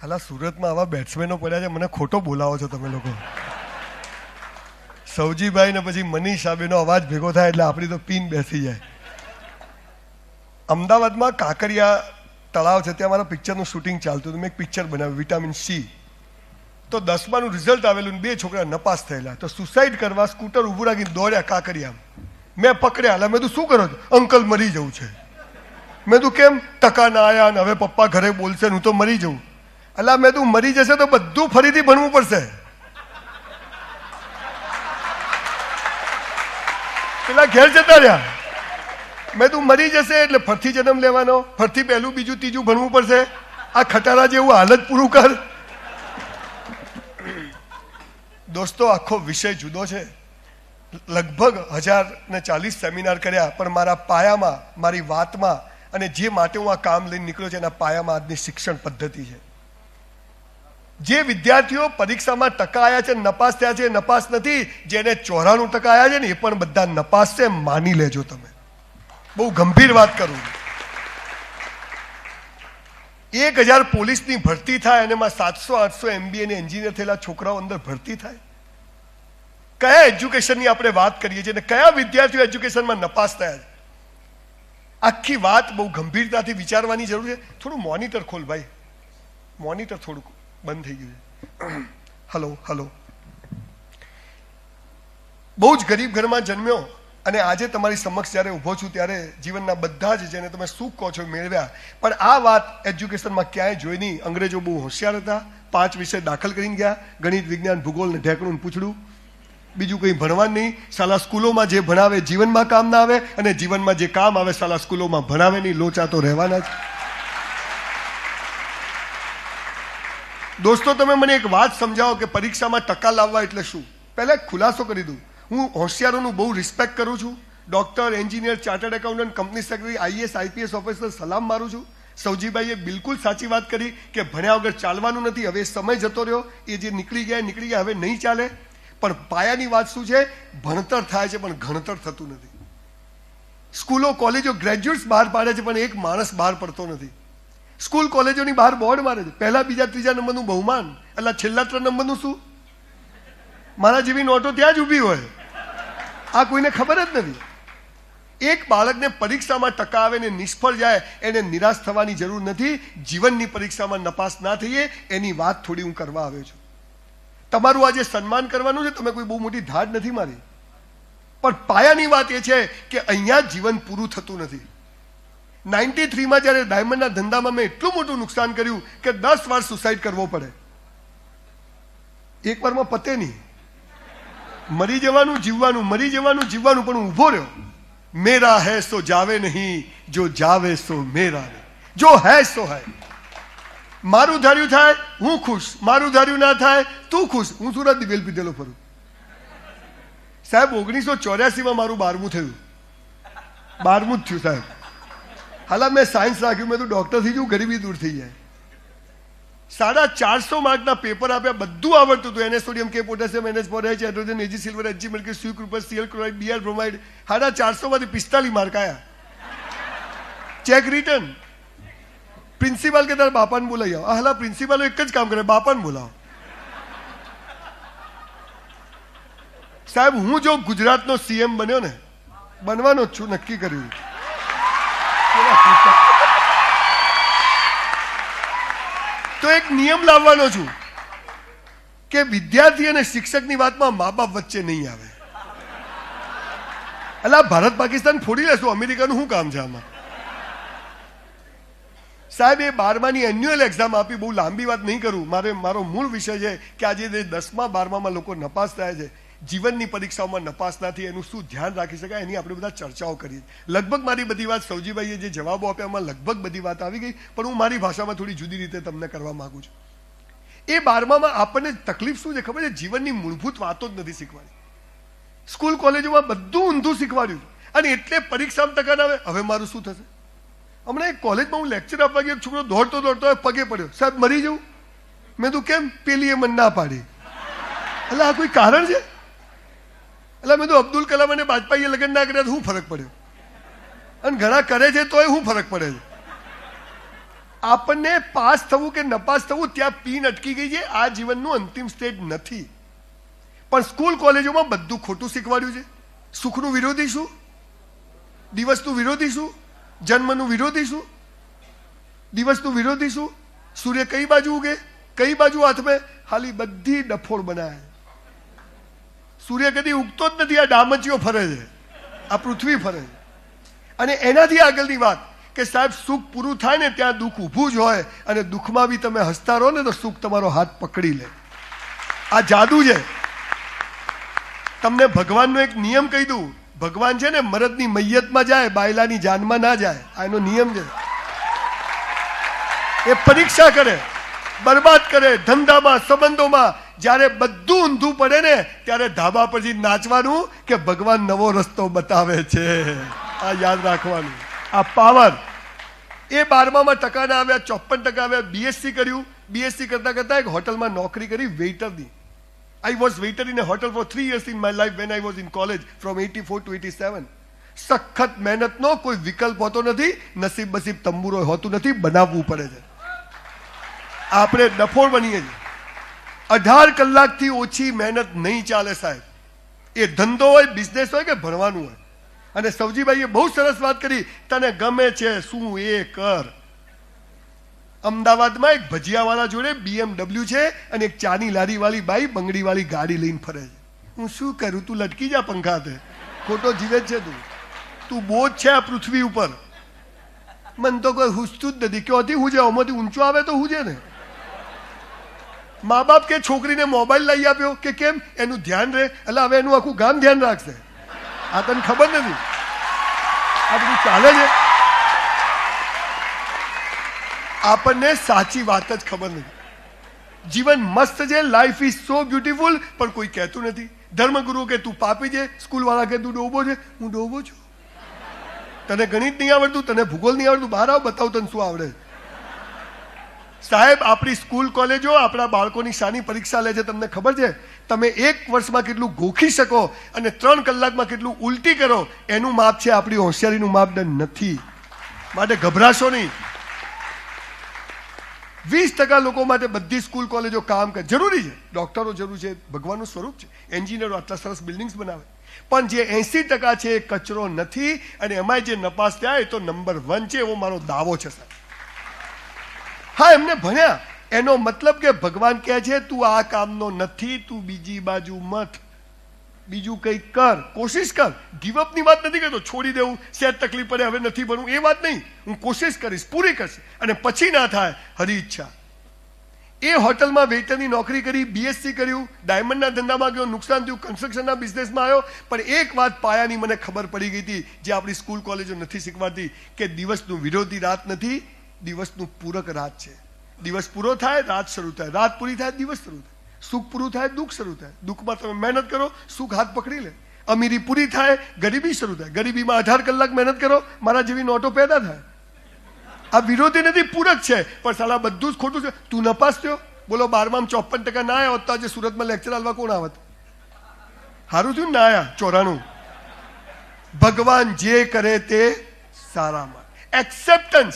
હાલા, સુરતમાં આવા બેટ્સમેનો પડ્યા છે, મને ખોટો બોલાવો છો તમે લોકો. સૌજીભાઈ ને પછી મનીષ સાબેનો અવાજ ભેગો થાય એટલે આપણી તો પીન બેસી જાય. અમદાવાદમાં કાંકરિયા તળાવ છે, ત્યાં મારા પિક્ચરનું શૂટિંગ ચાલતું હતું. મેં એક પિક્ચર બનાવ્યું વિટામિન સી તો દસમાનું રિઝલ્ટ આવેલું ને બે છોકરા નપાસ થયેલા. તો સુસાઇડ કરવા સ્કૂટર ઊભું રાખીને દોડ્યા કાંકરિયા મેં પકડ્યા, એટલે મેં તું શું કરો છો? અંકલ મરી જવું છે. મેં તું કેમ? ટકા ના આવ્યા ને હવે પપ્પા ઘરે બોલશે હું તો મરી જઉં એટલે મેં તું મરી જશે તો બધું ફરીથી ભણવું પડશે. પેલા ઘેર જતા રહ્યા. મેં તું મરી જશે એટલે ફરથી જન્મ લેવાનો, ફરથી પહેલું, બીજું, ત્રીજું ભણવું પડશે. આ ખટારા જેવું હાલત પૂરું કર. દોસ્તો, આખો વિષય જુદો છે. લગભગ હજાર ને ચાલીસ સેમિનાર કર્યા, પણ મારા પાયામાં, મારી વાતમાં અને જે માટે હું આ કામ લઈને નીકળ્યો છે, એના પાયામાં આજની શિક્ષણ પદ્ધતિ છે. જે વિદ્યાર્થીઓ પરીક્ષામાં ટકા આવ્યા છે, નપાસ થયા છે, નપાસ નથી, જેને ચોરાણું ટકા આવ્યા છે ને, એ પણ બધા નપાસ છે, માની લેજો તમે. બહુ ગંભીર વાત કરું. એક હજાર પોલીસની ભરતી થાય અને એમાં સાતસો, આઠસો એમબીએ ને એન્જિનિયર થયેલા છોકરાઓ અંદર ભરતી થાય. કયા એજ્યુકેશનની આપણે વાત કરીએ છીએ અને કયા વિદ્યાર્થીઓ એજ્યુકેશનમાં નપાસ થયા છે? આખી વાત બહુ ગંભીરતાથી વિચારવાની જરૂર છે. થોડું મોનિટર ખોલ ભાઈ. મોનિટર થોડુંક. બંધ થઈ ગયું. હલો હલો બહુ જ ગરીબ ઘરમાં જન્મ્યો અને આજે તમારી સમક્ષ જ્યારે ઊભો છું ત્યારે જીવનના બધા જ જેને તમે સુખ કહો છો મેળવ્યા. પણ આ વાત એજ્યુકેશનમાં ક્યાંય જોઈ નહીં. અંગ્રેજો બહુ હોશિયાર હતા. પાંચ વિષય દાખલ કરીને ગયા. ગણિત, વિજ્ઞાન, ભૂગોળ ને ઢેકણું પૂછડું. બીજું કંઈ ભણવાનું નહીં. સાલા સ્કૂલોમાં જે ભણાવે જીવનમાં કામ ના આવે અને જીવનમાં જે કામ આવે સાલા સ્કૂલોમાં ભણાવે નહીં. લોચા તો રહેવાના જ. દોસ્તો, તમે મને એક વાત સમજાવો કે પરીક્ષામાં ટકા લાવવા એટલે શું? પહેલાં ખુલાસો કરી દઉં. હું હોશિયારોનું બહુ રિસ્પેક્ટ કરું છું. Doctor engineer chartered accountant company secretary IAS IPS officer સલામ મારું છું. સૌજીભાઈએ બિલકુલ સાચી વાત કરી કે ભણ્યા વગર ચાલવાનું નથી. હવે સમય જતો રહ્યો. એ જે નીકળી ગયા નીકળી ગયા, હવે નહીં ચાલે. પણ પાયાની વાત શું છે? ભણતર થાય છે, પણ ગણતર થતું નથી. સ્કૂલો, કોલેજો ગ્રેજ્યુએટ્સ બહાર પાડે છે, પણ એક માણસ બહાર પડતો નથી. સ્કૂલ કોલેજોની બહાર બોર્ડ મારે છે. પહેલા, બીજા, ત્રીજા નંબરનું બહુમાન. એટલે છેલ્લા ત્રણ નંબરનું શું? મારા જેવી નોટો ત્યાં જ ઊભી હોય. આ કોઈને ખબર જ નથી. એક બાળકને પરીક્ષામાં ટકા આવે ને નિષ્ફળ જાય, એને નિરાશ થવાની જરૂર નથી. જીવનની પરીક્ષામાં નપાસ ના થઈએ, એની વાત થોડી હું કરવા આવ્યો છું. તમારું આજે સન્માન કરવાનું છે, તમે કોઈ બહુ મોટી ધાડ નથી મારી. પણ પાયાની વાત એ છે કે અહીંયા જીવન પૂરું થતું નથી. નાઇન્ટી થ્રીમાં જ્યારે ડાયમંડના ધંધામાં મેં એટલું મોટું નુકસાન કર્યું કે દસ વાર સુસાઇડ કરવો પડે. એક વારમાં પતે નહીં. મરી જવાનું, જીવવાનું, મરી જવાનું, જીવવાનું, પણ ઊભો રહ્યો. મેરા હૈ સો જાવે નહીં, જો જાવે સો મેરા જો હૈ સો હૈ. મારું ધાર્યું થાય, હું ખુશ. મારું ધાર્યું ના થાય, તું ખુશ. હું સુરત દિવેલ પીધેલો ફરું. સાહેબ, ઓગણીસો ચોર્યાસીમાં મારું બારમું થયું. બારમું જ થયું, સાહેબ. હાલા, મેં સાયન્સ રાખ્યું, મેં તો ડૉક્ટર થઈ જવું ગરીબી દૂર થઈ જાય. સાડા ચારસો માર્કના પેપર આપ્યા, બધું આવડતું હતું. એને સોડિયમ કે potassium NH four hydrogen AG silver HG milky CU copper CL chloride BR bromide સાડા ચારસોમાંથી પિસ્તાલીસ માર્ક આવ્યા ચેક રિટર્ન પ્રિન્સિપાલ કે, તારા બાપાને બોલાવી આવો. હાલા પ્રિન્સિપાલ એક જ કામ કરે, બાપાને બોલાવો. સાહેબ, હું જો ગુજરાતનો સીએમ બન્યો ને, બનવાનો જ છું, નક્કી કર્યું. તો એક નિયમ લાવવાનો છું કે વિદ્યાર્થી અને શિક્ષકની વાતમાં મા બાપ વચ્ચે નહીં આવે. એટલે ભારત પાકિસ્તાન ફોડી લેશું, અમેરિકાનું શું કામ છે આમાં? સાહેબ, એ બારમાની એન્યુઅલ એક્ઝામ આપી બહુ લાંબી વાત નહીં કરું. મારે, મારો મૂળ વિષય છે કે આજે દસમા બારમામાં લોકો નપાસ થાય છે જીવનની પરીક્ષાઓમાં નપાસ ના એનું શું ધ્યાન રાખી શકાય, એની આપણે બધા ચર્ચાઓ કરીએ. લગભગ મારી બધી વાત સૌજીભાઈએ જે જવાબો આપ્યા, એમાં લગભગ બધી વાત આવી ગઈ, પણ હું મારી ભાષામાં થોડી જુદી રીતે તમને કરવા માગું છું. એ બારમામાં આપણને તકલીફ શું છે ખબર છે? જીવનની મૂળભૂત વાતો જ નથી શીખવાડી સ્કૂલ કોલેજોમાં બધું ઊંધું શીખવાડ્યું અને એટલે પરીક્ષામાં ટકા આવે. હવે મારું શું થશે? હમણાં એક કોલેજમાં હું લેક્ચર આપવા ગયો છોકરો દોડતો દોડતો પગે પડ્યો. સાહેબ, મરી જવું? મેં તું કેમ? પેલી એ મન ના પાડી. એટલે આ કોઈ કારણ છે? એટલે મેં તો અબ્દુલ કલામ અને વાજપેયીએ લગ્ન ના કર્યા શું ફરક પડ્યો? અને ઘણા કરે છે તોય શું ફરક પડે છે? આપણને પાસ થવું કે નપાસ થવું, ત્યાં પીન અટકી ગઈ છે. આ જીવનનું અંતિમ સ્ટેજ નથી. પણ સ્કૂલ કોલેજોમાં બધું ખોટું શીખવાડ્યું છે. સુખનું વિરોધી શું? દિવસનું વિરોધી શું? જન્મનું વિરોધી શું? દિવસનું વિરોધી શું? સૂર્ય કઈ બાજુ ઉગે? કઈ બાજુ હાથમાં? ખાલી બધી ડફોળ બનાવે. સૂર્ય કદી ઉગતો જ નથી, આ ડામચીઓ ફરે છે. આ પૃથ્વી ફરે છે. અને એનાથી આગળની વાત કે સાહેબ, સુખ પૂરું થાય ને ત્યાં દુઃખ ઊભું જ હોય અને દુઃખમાં બી તમે હસતા રહો ને તો સુખ તમારો હાથ પકડી લે. આ જાદુ છે. તમને ભગવાનનો એક નિયમ કહી દઉં. ભગવાન છે ને મરદની મૈયતમાં જાય, બાયલાની જાનમાં ના જાય. આ એનો નિયમ છે. એ પરીક્ષા કરે, બરબાદ કરે, ધંધામાં, સંબંધોમાં જ્યારે બધું ઊંધું પડે ને, ત્યારે ધાબા પરથી નાચવાનું કે ભગવાન નવો રસ્તો બતાવે છે. આ યાદ રાખવાનું. આ પાવર. એ બારમામાં ટકા ના આવ્યા ચોપન ટકા આવ્યા બીએસસી કર્યું. બીએસસી કરતા કરતા એક હોટલમાં નોકરી કરી, વેઇટરની. I was waiter in hotel for three years in my life when I was in college from eighty four to eighty seven સખત મહેનતનો કોઈ વિકલ્પ હોતો નથી, નસીબ બસીબ તંબુરો હોતું નથી, બનાવવું પડે છે. આપણે ડફોળ બનીએ છીએ. અઢાર કલાકથી ઓછી મહેનત નહીં ચાલે સાહેબ. એ ધંધો હોય બિઝનેસ હોય કે ભણવાનું હોય. અને સવજીભાઈએ બહુ સરસ વાત કરી, તને ગમે છે, શું એ કર. અમદાવાદમાં એક ભજીયાવાળા જોડે બીએમડબલ્યુ છે અને એક ચાની લારીવાળી બાઈ બંગડીવાળી ગાડી લઈને ફરે છે. હું શું કરું? તું લટકી જા પંખાતે ખોટો જીવે જ છે તું. તું બોજ છે આ પૃથ્વી ઉપર. મન તો કોઈ હુસતું જ નથી. ક્યોથી હું છે આમાંથી ઊંચો આવે તો હું છે ને. મા બાપ કે છોકરીને મોબાઈલ લઈ આપ્યો કે કેમ? એનું ધ્યાન રહે. એટલે હવે એનું આખું ગામ ધ્યાન રાખશે. આ તને ખબર નથી? આ બધું ચાલે છે. આપણને સાચી વાત જ ખબર નથી. જીવન મસ્ત છે લાઈફ ઇઝ સો બ્યુટીફુલ પણ કોઈ કહેતું નથી. ધર્મગુરુ કે, તું પાપી છે સ્કૂલ વાળા કે, તું ડોબો છે? હું ડોબો છું. તને ગણિત નહીં આવડતું, તને ભૂગોળ નહીં આવડતું. બહાર આવ, બતાવ તને શું આવડે સાહેબ, આપણી સ્કૂલ કોલેજો આપણા બાળકોની શાની પરીક્ષા લે છે, તમને ખબર છે? તમે એક વર્ષમાં કેટલું ગોખી શકો અને ત્રણ કલાકમાં કેટલું ઉલટી કરો, એનું માપ છે આપણી હોશિયારીનું માપદંડ નથી. માટે ગભરાશો નહીં. વીસ ટકા લોકો માટે બધી સ્કૂલ કોલેજો કામ કરે. જરૂરી છે. ડોક્ટરો જરૂર છે, ભગવાનનું સ્વરૂપ છે. એન્જિનિયરો આટલા સરસ બિલ્ડિંગ્સ બનાવે. પણ જે એસી ટકા છે એ કચરો નથી અને એમાં જે નપાસ થયા એ તો નંબર વન છે એવો મારો દાવો છે, સાહેબ. હા, એમને ભણ્યા. એનો મતલબ કે ભગવાન કહે છે, તું આ કામનો નથી, તું બીજી બાજુ મત. બીજું કંઈક કર, કોશિશ કર. ગીવઅપની વાત નથી કરતો. છોડી દેવું સેટ તકલીફ પડે, હવે નથી ભણવું. એ વાત નહીં. હું કોશિશ કરીશ, પૂરી કરીશ. અને પછી ના થાય, હરી ઈચ્છા. એ હોટલમાં વેઇટરની નોકરી કરી બીએસસી કર્યું, ડાયમંડના ધંધામાં ગયો, નુકસાન થયું કન્સ્ટ્રક્શનના બિઝનેસમાં આવ્યો. પણ એક વાત પાયાની મને ખબર પડી ગઈ હતી, જે આપણી સ્કૂલ કોલેજો નથી શીખવાડતી કે દિવસનું વિરોધી રાત નથી દિવસનું પૂરક રાત છે. દિવસ પૂરો થાય, રાત શરૂ થાય. રાત પૂરી થાય, દિવસ શરૂ થાય. સુખ પૂરું થાય, દુઃખ શરૂ થાય. દુઃખમાં તમે મહેનત કરો, સુખ હાથ પકડી લે. અમીરી પૂરી થાય, ગરીબી શરૂ થાય. ગરીબીમાં અઢાર કલાક મહેનત કરો, મારા જેવી નોટો પેદા થાય. આ વિરોધી નથી, પૂરક છે. પણ સાલા, બધું જ ખોટું છે. તું નપાસ થયો? બોલો, બારમામાં ચોપન ટકા ના આવ્યા તો આજે સુરતમાં લેક્ચર આલવા કોણ આવત? સારું થયું ને આયા ચોરાણું. ભગવાન જે કરે તે સારામાં. એક્સેપ્ટન્સ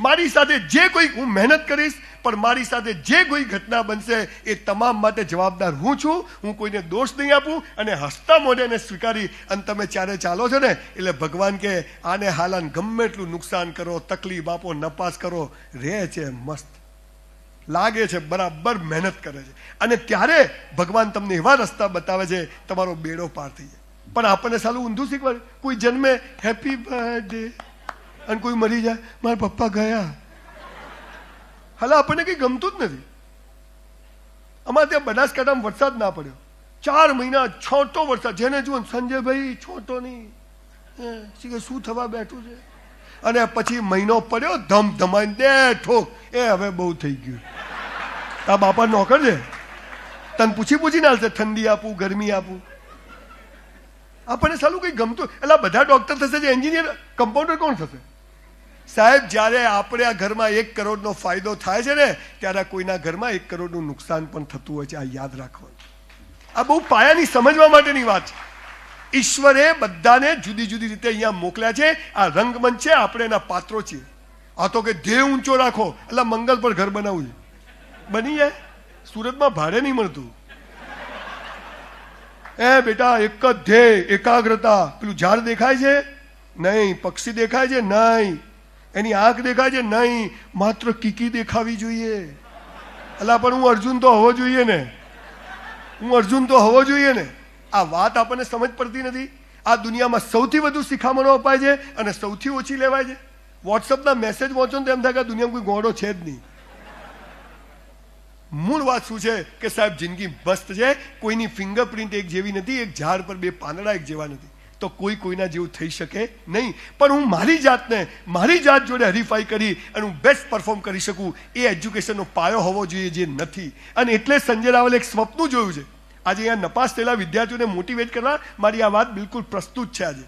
મારી સાથે જે કોઈ હું મહેનત કરીશ, પણ મારી સાથે જે કોઈ ઘટના બનશે, એ તમામ માટે જવાબદાર હું છું. હું કોઈને દોષ નહીં આપું અને હસતા મોઢે એને સ્વીકારી અને તમે ચારે ચાલો છો ને, એટલે ભગવાન કે આને હાલાન ગમે એટલું નુકસાન કરો, તકલીફ આપો, નપાસ કરો, રહે છે મસ્ત. લાગે છે બરાબર મહેનત કરે છે. અને ત્યારે ભગવાન તમને એવા રસ્તા બતાવે છે, તમારો બેડો પાર થઈ જાય. પણ આપણને સાલું ઊંધું શીખવાડે. કોઈ જન્મે હેપી બર્થડે અને કોઈ મરી જાય, મારા પપ્પા ગયા. હાલા, આપણને કંઈ ગમતું જ નથી. અમારે ત્યાં બનાસકાંઠામાં વરસાદ ના પડ્યો. ચાર મહિના છોટો વરસાદ. જેને જુઓ સંજયભાઈ, છોટો નહીં. કે, શું થવા બેઠું છે? અને પછી મહિનો પડ્યો, ધમ ધમાઈને દે ઠોક. એ હવે બહુ થઈ ગયું. આ બાપા નોકર છે? તને પૂછી પૂછીને હાલશે, ઠંડી આપું, ગરમી આપું. આપણને સાલું કંઈ ગમતું એટલે બધા ડૉક્ટર થશે જે એન્જિનિયર કમ્પાઉન્ડર કોણ થશે? સાહેબ, જ્યારે આપણે આ ઘરમાં એક કરોડનો ફાયદો થાય છે ને, ત્યારે કોઈના ઘરમાં એક કરોડનું નુકસાન પણ થતું હોય છે, આ યાદ રાખવાનું. આ બહુ પાયાની સમજવા માટેની વાત છે. ઈશ્વરે બધાને જુદી જુદી રીતે અહીંયા મોકલ્યા છે, આ રંગમંચ છે, આપણે એના પાત્રો છીએ. આ તો કે ધ્યેય ઊંચો રાખો, એટલે મંગલ પર ઘર બનાવવું બની જાય સુરતમાં ભાડે નહીં મળતું. એ બેટા, એક જ ધ્યેય, એકાગ્રતા. પેલું ઝાડ દેખાય છે? નહીં. પક્ષી દેખાય છે? નહીં. એની આંખ દેખાય છે? નહીં, માત્ર કીકી દેખાવી જોઈએ. અલા, પણ હું અર્જુન તો હોવો જોઈએ ને. હું અર્જુન તો હોવો જોઈએ ને. આ વાત આપણને સમજ પડતી નથી. આ દુનિયામાં સૌથી વધુ શિખામણો અપાય છે અને સૌથી ઓછી લેવાય છે. વોટ્સઅપના મેસેજ વાંચો ને તો એમ થાય કે દુનિયામાં કોઈ ગોળો છે જ નહીં. મૂળ વાત શું છે? કે સાહેબ, જિંદગી મસ્ત છે. કોઈની ફિંગરપ્રિન્ટ એક જેવી નથી, એક ઝાડ પર બે પાંદડા એક જેવા નથી. તો કોઈ કોઈના જેવું થઈ શકે નહીં. પણ હું મારી જાતને, મારી જાત જોડે હરીફાઈ કરી અને હું બેસ્ટ પરફોર્મ કરી શકું એ એજ્યુકેશનનો પાયો હોવો જોઈએ જે નથી. અને એટલે સંજય રાવલે એક સ્વપ્ન જોયું છે. આજે અહીંયા નપાસ થયેલા વિદ્યાર્થીઓને મોટિવેટ કરવા મારી આ વાત બિલકુલ પ્રસ્તુત છે આજે.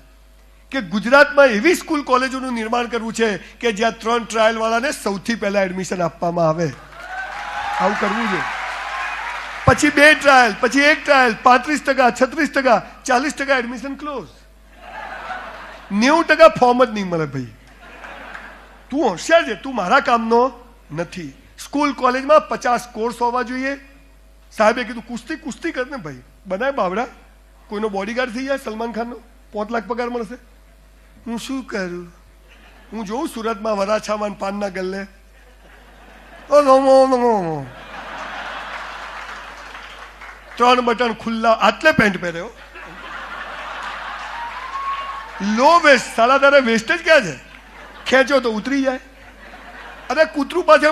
કે ગુજરાતમાં એવી સ્કૂલ કોલેજોનું નિર્માણ કરવું છે કે જ્યાં ત્રણ ટ્રાયલવાળાને સૌથી પહેલાં એડમિશન આપવામાં આવે. આવું કરવું છે પછી બે ટ્રાયલ પછી એક ટ્રાયલ પાંત્રીસ ટકા, છત્રીસ ટકા, ચાલીસ ટકા એડમિશન ક્લોઝ નેવું ટકા ફોર્મ જ નહીં મળે ભાઈ. તું હોશિયાર છે, તું મારા કામનો નથી. સ્કૂલ કોલેજમાં પચાસ કોર્સ હોવા જોઈએ. સાહેબે કીધું, કુસ્તી કુસ્તી કર ને ભાઈ. બનાય બાવડા. કોઈનો બોડીગાર્ડ થઈ જાય, સલમાન ખાનનો. પાંચ લાખ પગાર મળશે. હું શું કરું? હું જોઉં સુરતમાં વરાછામાં પાનના ગલ્લે. ત્રણ બટન ખુલ્લા, આટલે પેન્ટ પહેર્યો. લો વેસ્ટ સાડા તારે વેસ્ટ જ ક્યાં છે? ખેંચો તો ઉતરી જાય. અરે કૂતરું પાછળ